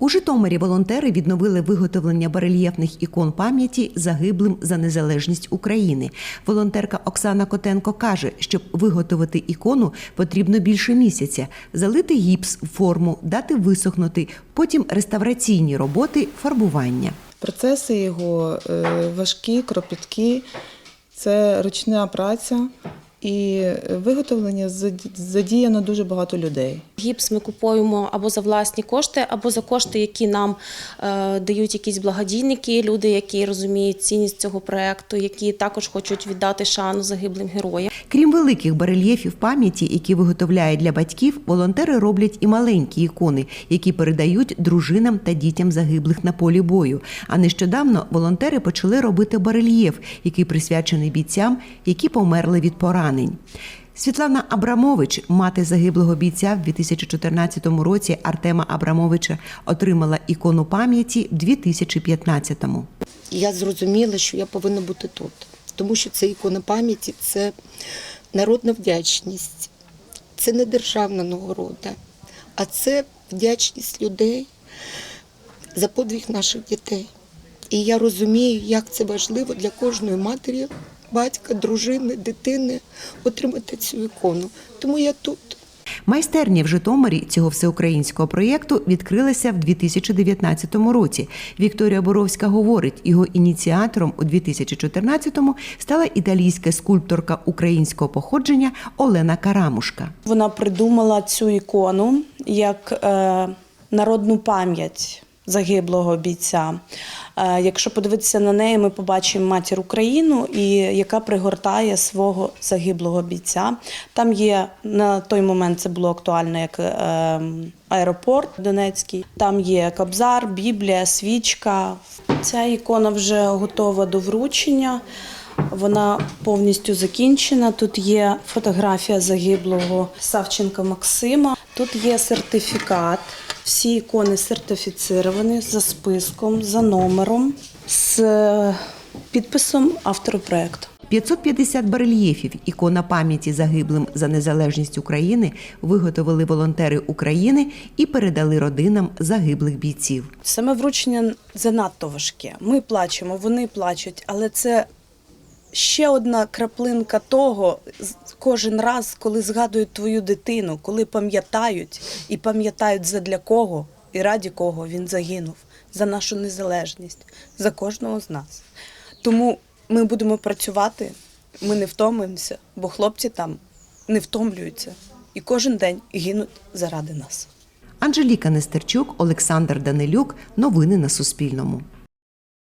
У Житомирі волонтери відновили виготовлення барельєфних ікон пам'яті загиблим за незалежність України. Волонтерка Оксана Котенко каже, щоб виготовити ікону, потрібно більше місяця, залити гіпс в форму, дати висохнути, потім реставраційні роботи, фарбування. Процеси його е, важкі, кропіткі, це ручна праця і виготовлення заді- задіяно дуже багато людей. Гіпс ми купуємо або за власні кошти, або за кошти, які нам е, дають якісь благодійники, люди, які розуміють цінність цього проекту, які також хочуть віддати шану загиблим героям. Крім великих барельєфів пам'яті, які виготовляють для батьків, волонтери роблять і маленькі ікони, які передають дружинам та дітям загиблих на полі бою. А нещодавно волонтери почали робити барельєф, який присвячений бійцям, які померли від поранень. Світлана Абрамович, мати загиблого бійця в 2014 році Артема Абрамовича, отримала ікону пам'яті в 2015-му. Я зрозуміла, що я повинна бути тут, тому що це ікона пам'яті, це народна вдячність, це не державна нагорода, а це вдячність людей за подвиг наших дітей. І я розумію, як це важливо для кожної матері, батька, дружини, дитини отримати цю ікону. Тому я тут. Майстерня в Житомирі цього всеукраїнського проєкту відкрилася в 2019 році. Вікторія Боровська говорить, його ініціатором у 2014-му стала італійська скульпторка українського походження Олена Карамушка. Вона придумала цю ікону як е, народну пам'ять загиблого бійця. Е, якщо подивитися на неї, ми побачимо матір Україну, і яка пригортає свого загиблого бійця. Там є на той момент це було актуально як е, аеропорт Донецький. Там є кабзар, біблія, свічка. Ця ікона вже готова до вручення. Вона повністю закінчена. Тут є фотографія загиблого Савченка Максима. Тут є сертифікат. Всі ікони сертифіцировані за списком, за номером, з підписом автора проекту. 550 барельєфів ікона пам'яті загиблим за незалежність України виготовили волонтери України і передали родинам загиблих бійців. Саме вручення занадто важке. Ми плачемо, вони плачуть, але це ще одна краплинка того кожен раз, коли згадують твою дитину, коли пам'ятають і пам'ятають задля кого і раді кого він загинув за нашу незалежність, за кожного з нас. Тому ми будемо працювати, ми не втомимося, бо хлопці там не втомлюються і кожен день гинуть заради нас. Анжеліка Нестерчук, Олександр Данилюк. Новини на Суспільному.